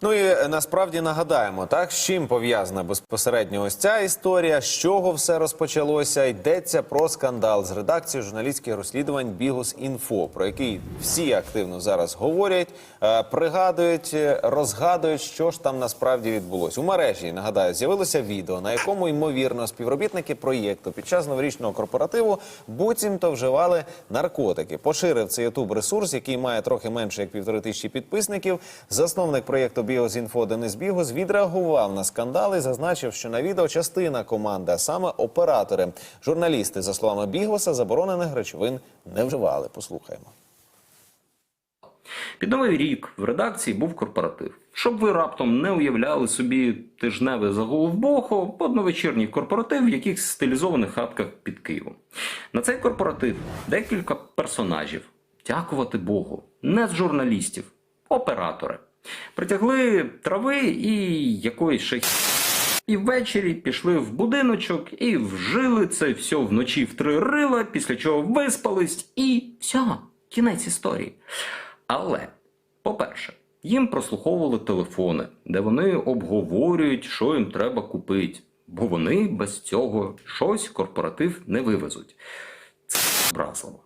Ну і е, насправді нагадаємо, так з чим пов'язана безпосередньо ось ця історія, з чого все розпочалося. Йдеться про скандал з редакції журналістських розслідувань Бігус Інфо, про який всі активно зараз говорять, е, пригадують, е, розгадують, що ж там насправді відбулось. У мережі нагадаю, з'явилося відео, на якому ймовірно співробітники проєкту під час новорічного корпоративу буцімто вживали наркотики. Поширив це ютуб ресурс, який має трохи менше як півтори тисячі підписників. Засновник проєкту Біозінфо Денис Бігус відреагував на скандал і зазначив, що на відео частина команди, а саме оператори, журналісти, за словами Бігуса, заборонених речовин не вживали. Послухаємо. Під новий рік в редакції був корпоратив. Щоб ви раптом не уявляли собі тижневий загул в Бохо, одновечірній корпоратив в якихось стилізованих хатках під Києвом. На цей корпоратив декілька персонажів. Дякувати Богу, не з журналістів, оператори. Притягли трави і якоїсь шахі. І ввечері пішли в будиночок і вжили це все вночі в три рила, після чого виспались, і все, кінець історії. Але, по-перше, їм прослуховували телефони, де вони обговорюють, що їм треба купити, бо вони без цього щось корпоратив не вивезуть. Це образливо.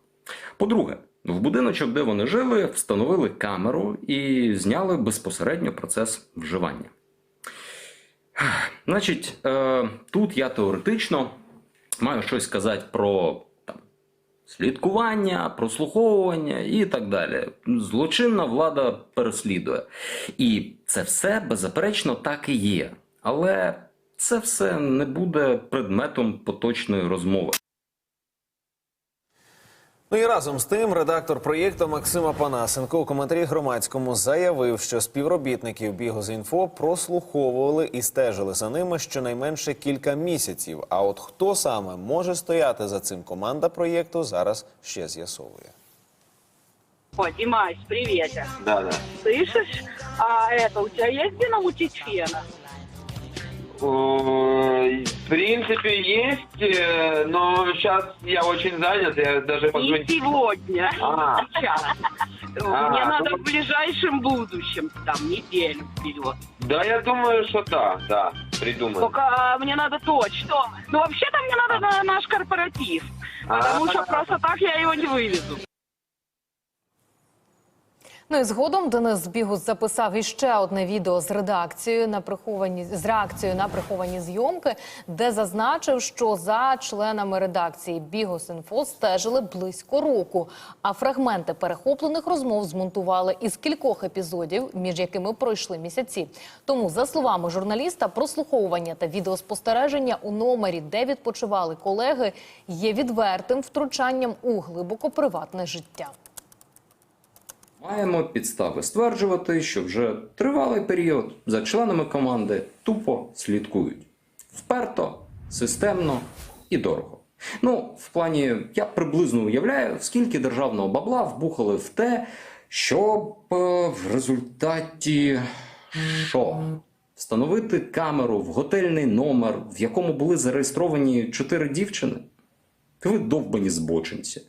По-друге, в будиночок, де вони жили, встановили камеру і зняли безпосередньо процес вживання. Значить, е, тут я теоретично маю щось сказати про там, слідкування, прослуховування і так далі. Злочинна влада переслідує. І це все беззаперечно так і є. Але це все не буде предметом поточної розмови. Ну і разом з тим редактор проєкту Максим Апанасенко у коментарі громадському заявив, що співробітників Бігозінфо прослуховували і стежили за ними щонайменше кілька місяців. А от хто саме може стояти за цим команда проєкту, зараз ще з'ясовує. О, Димась, привет. Да, да. Слышишь? А это, у тебя есть где научить фена? Э, в принципе, есть, э, но сейчас я очень занят, я даже Не позвонить. сегодня, А. сейчас. А, Мне надо ну- в ближайшем будущем, там, неделю вперед. Да, я думаю, что да, да, придумаем. Только мне надо точно. Ну, вообще-то мне надо на наш корпоратив. Потому что просто так я его не вывезу. Ну і згодом Денис Бігус записав іще одне відео з редакцією на приховані з реакцією на приховані зйомки, де зазначив, що за членами редакції Бігус інфо стежили близько року. А фрагменти перехоплених розмов змонтували із кількох епізодів, між якими пройшли місяці. Тому, за словами журналіста, прослуховування та відеоспостереження у номері, де відпочивали колеги, є відвертим втручанням у глибоко приватне життя. Маємо підстави стверджувати, що вже тривалий період за членами команди тупо слідкують. Вперто, системно і дорого. Ну, в плані, я приблизно уявляю, скільки державного бабла вбухали в те, щоб е, в результаті що? Встановити камеру в готельний номер, в якому були зареєстровані чотири дівчини? Ви довбані збочинці.